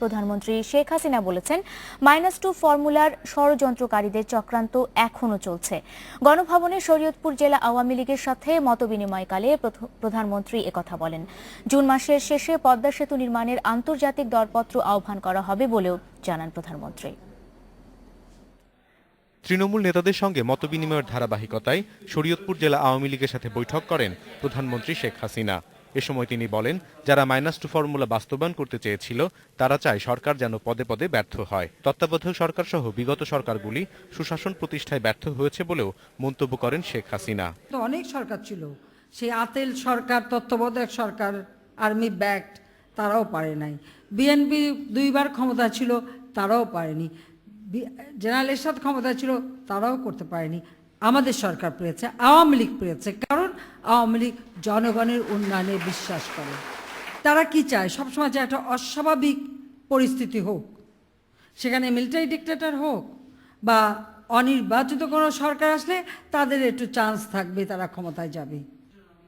প্রধানমন্ত্রী শেখ হাসিনা বলেছেন, minus two ফর্মুলার ষড়যন্ত্রকারীদের চক্রান্ত এখনও চলছে। গণভবনে শরীয়তপুর জেলা আওয়ামী লীগের সাথে মতবিনিময়কালে প্রধ- প্রধানমন্ত্রী একথা বলেন। জুন মাসের শেষে পদ্মা সেতু নির্মাণের আন্তর্জাতিক দরপত্র আহ্বান করা হবে বলেও জানান প্রধানমন্ত্রী। তৃণমূল নেতাদের সঙ্গে মতবিনিময়ের ধারাবাহিকতায় শরীয়তপুর জেলা আওয়ামী লীগের সাথে বৈঠক করেন প্রধানমন্ত্রী শেখ হাসিনা। এ সময় তিনি বলেন, যারা মাইনাস টু ফর্মুলা বাস্তবায়ন করতে চেয়েছিল, তারা চায় সরকার যেন পদে পদে ব্যর্থ হয়। তত্ত্বাবধায়ক সরকার সহ বিগত সরকারগুলি সুশাসন প্রতিষ্ঠায় ব্যর্থ হয়েছে বলেও মন্তব্য করেন শেখ হাসিনা। অনেক সরকার ছিল। সেই আতেল সরকার, তত্ত্বাবধায়ক সরকার, আর্মি ব্যাক্ট তারাও পারে নাই। বিএনপি দুইবার ক্ষমতা ছিল, তারাও পারেনি। জেনারেল এরশাদ ক্ষমতা ছিল, তারাও করতে পারেনি। আমাদের সরকার পেয়েছে, আওয়ামী লীগ পেয়েছে, কারণ আওয়ামী লীগ জনগণের উন্নয়নে বিশ্বাস করে। তারা কি চায়? সবসময় চায় একটা অস্বাভাবিক পরিস্থিতি হোক, সেখানে মিলিটারি ডিক্টেটর হোক বা অনির্বাচিত কোনো সরকার আসলে তাদের একটু চান্স থাকবে, তারা ক্ষমতায় যাবে।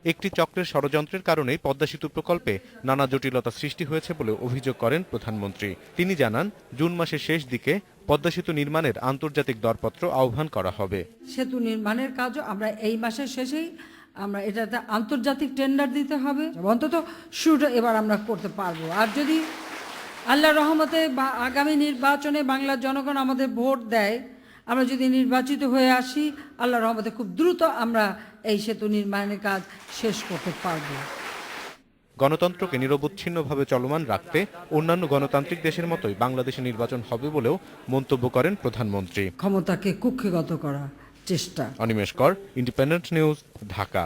একটি চক্রের ষড়যন্ত্রের কারণেই পদ্মা সেতু প্রকল্পে নানা জটিলতা সৃষ্টি হয়েছে বলে অভিযোগ করেন প্রধানমন্ত্রী। তিনি জানান, জুন মাসের শেষ দিকে পদ্মা সেতু নির্মাণের আন্তর্জাতিক দরপত্র আহ্বান করা হবে। সেতু নির্মাণের কাজও আমরা এই মাসের শেষেই আমরা এটাতে আন্তর্জাতিক টেন্ডার দিতে হবে। অন্তত শুরুটা এবার আমরা করতে পারব। আর যদি আল্লাহ রহমতে বা আগামী নির্বাচনে বাংলার জনগণ আমাদের ভোট দেয়, আমরা যদি নির্বাচিত হয়ে আসি, আল্লাহ রহমতে খুব দ্রুত আমরা এই সেতু নির্মাণের কাজ শেষ করতে পারব। গণতন্ত্রকে নিরবচ্ছিন্নভাবে চলমান রাখতে অন্যান্য গণতান্ত্রিক দেশের মতোই বাংলাদেশে নির্বাচন হবে বলেও মন্তব্য করেন প্রধানমন্ত্রী। ক্ষমতাকে কুক্ষিগত করা চেষ্টা। অনিমেষ কর ইন্ডিপেন্ডেন্ট নিউজ ঢাকা।